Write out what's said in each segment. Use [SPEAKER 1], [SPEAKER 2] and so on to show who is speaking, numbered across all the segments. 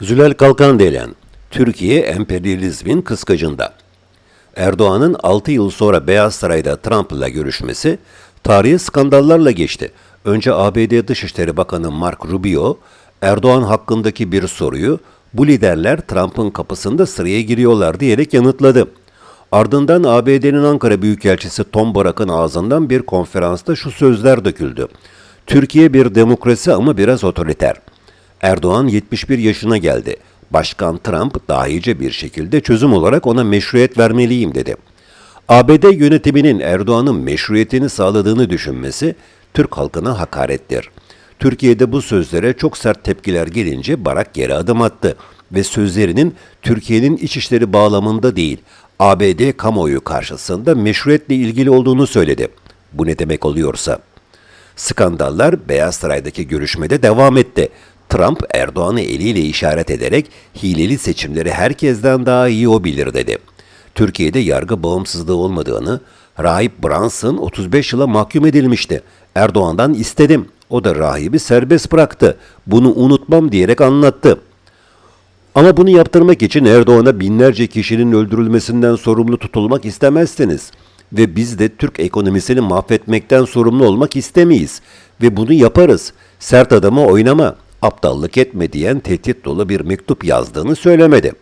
[SPEAKER 1] Zülal Kalkandelen, Türkiye emperyalizmin kıskacında. Erdoğan'ın 6 yıl sonra Beyaz Saray'da Trump'la görüşmesi tarihi skandallarla geçti. Önce ABD Dışişleri Bakanı Mark Rubio, Erdoğan hakkındaki bir soruyu bu liderler Trump'ın kapısında sıraya giriyorlar diyerek yanıtladı. Ardından ABD'nin Ankara Büyükelçisi Tom Barak'ın ağzından bir konferansta şu sözler döküldü. Türkiye bir demokrasi ama biraz otoriter. Erdoğan 71 yaşına geldi. Başkan Trump dahice bir şekilde çözüm olarak ona meşruiyet vermeliyim dedi. ABD yönetiminin Erdoğan'ın meşruiyetini sağladığını düşünmesi Türk halkına hakarettir. Türkiye'de bu sözlere çok sert tepkiler gelince Barak geri adım attı ve sözlerinin Türkiye'nin iç işleri bağlamında değil, ABD kamuoyu karşısında meşruiyetle ilgili olduğunu söyledi. Bu ne demek oluyorsa. Skandallar Beyaz Saray'daki görüşmede devam etti. Trump Erdoğan'ı eliyle işaret ederek hileli seçimleri herkesten daha iyi o bilir dedi. Türkiye'de yargı bağımsızlığı olmadığını, Rahip Brunson 35 yıla mahkum edilmişti. Erdoğan'dan istedim. O da rahibi serbest bıraktı. Bunu unutmam diyerek anlattı. Ama bunu yaptırmak için Erdoğan'a binlerce kişinin öldürülmesinden sorumlu tutulmak istemezsiniz. Ve biz de Türk ekonomisini mahvetmekten sorumlu olmak istemeyiz. Ve bunu yaparız. Sert adama oynama, aptallık etme diyen tehdit dolu bir mektup yazdığını söylemedi.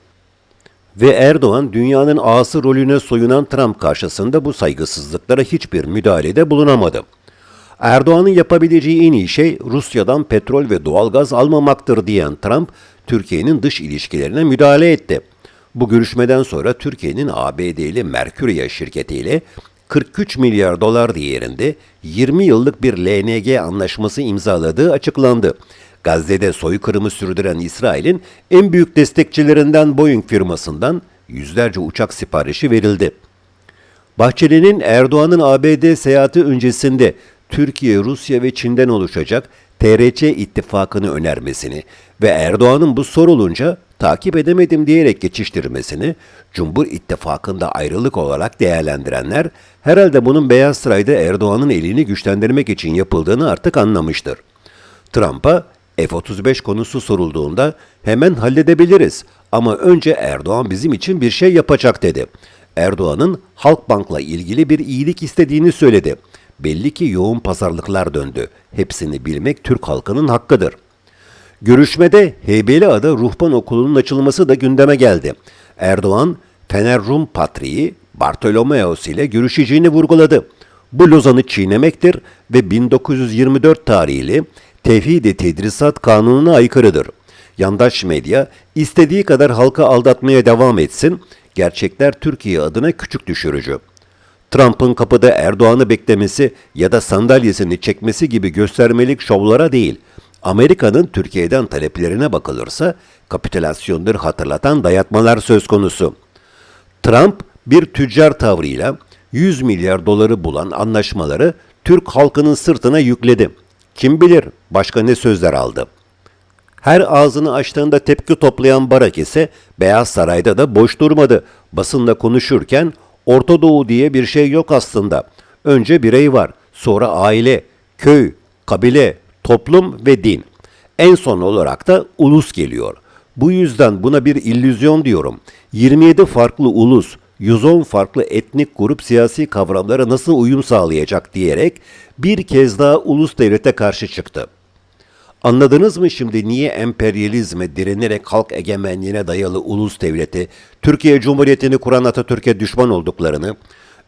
[SPEAKER 1] Ve Erdoğan dünyanın ağası rolüne soyunan Trump karşısında bu saygısızlıklara hiçbir müdahalede bulunamadı. Erdoğan'ın yapabileceği en iyi şey Rusya'dan petrol ve doğalgaz almamaktır diyen Trump, Türkiye'nin dış ilişkilerine müdahale etti. Bu görüşmeden sonra Türkiye'nin ABD'li Mercuria şirketiyle 43 milyar dolar değerinde 20 yıllık bir LNG anlaşması imzaladığı açıklandı. Gazze'de soykırımı sürdüren İsrail'in en büyük destekçilerinden Boeing firmasından yüzlerce uçak siparişi verildi. Bahçeli'nin Erdoğan'ın ABD seyahati öncesinde Türkiye, Rusya ve Çin'den oluşacak TRC ittifakını önermesini ve Erdoğan'ın bu sorulunca takip edemedim diyerek geçiştirmesini Cumhur İttifakı'nda ayrılık olarak değerlendirenler herhalde bunun Beyaz Saray'da Erdoğan'ın elini güçlendirmek için yapıldığını artık anlamıştır. Trump'a F-35 konusu sorulduğunda hemen halledebiliriz ama önce Erdoğan bizim için bir şey yapacak dedi. Erdoğan'ın Halkbank'la ilgili bir iyilik istediğini söyledi. Belli ki yoğun pazarlıklar döndü. Hepsini bilmek Türk halkının hakkıdır. Görüşmede Heybeliada Ruhban Okulu'nun açılması da gündeme geldi. Erdoğan, Fener Rum Patriği Bartolomeos ile görüşeceğini vurguladı. Bu Lozan'ı çiğnemektir ve 1924 tarihli Tevhid-i Tedrisat Kanunu'na aykırıdır. Yandaş medya istediği kadar halkı aldatmaya devam etsin, gerçekler Türkiye adına küçük düşürücü. Trump'ın kapıda Erdoğan'ı beklemesi ya da sandalyesini çekmesi gibi göstermelik şovlara değil, Amerika'nın Türkiye'den taleplerine bakılırsa kapitülasyondur hatırlatan dayatmalar söz konusu. Trump bir tüccar tavrıyla 100 milyar doları bulan anlaşmaları Türk halkının sırtına yükledi. Kim bilir başka ne sözler aldı. Her ağzını açtığında tepki toplayan Barak ise Beyaz Saray'da da boş durmadı. Basınla konuşurken Orta Doğu diye bir şey yok aslında. Önce birey var, sonra aile, köy, kabile, toplum ve din. En son olarak da ulus geliyor. Bu yüzden buna bir illüzyon diyorum. 27 farklı ulus, 110 farklı etnik grup siyasi kavramlara nasıl uyum sağlayacak diyerek bir kez daha ulus devlete karşı çıktı. Anladınız mı şimdi niye emperyalizme direnerek halk egemenliğine dayalı ulus devleti, Türkiye Cumhuriyeti'ni kuran Atatürk'e düşman olduklarını?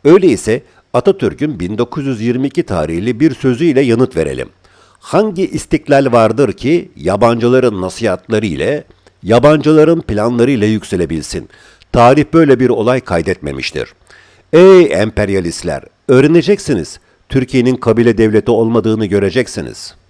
[SPEAKER 1] Öyleyse Atatürk'ün 1922 tarihli bir sözüyle yanıt verelim. Hangi istiklal vardır ki yabancıların nasihatları ile, yabancıların planları ile yükselebilsin? Tarih böyle bir olay kaydetmemiştir. Ey emperyalistler, öğreneceksiniz. Türkiye'nin kabile devleti olmadığını göreceksiniz.''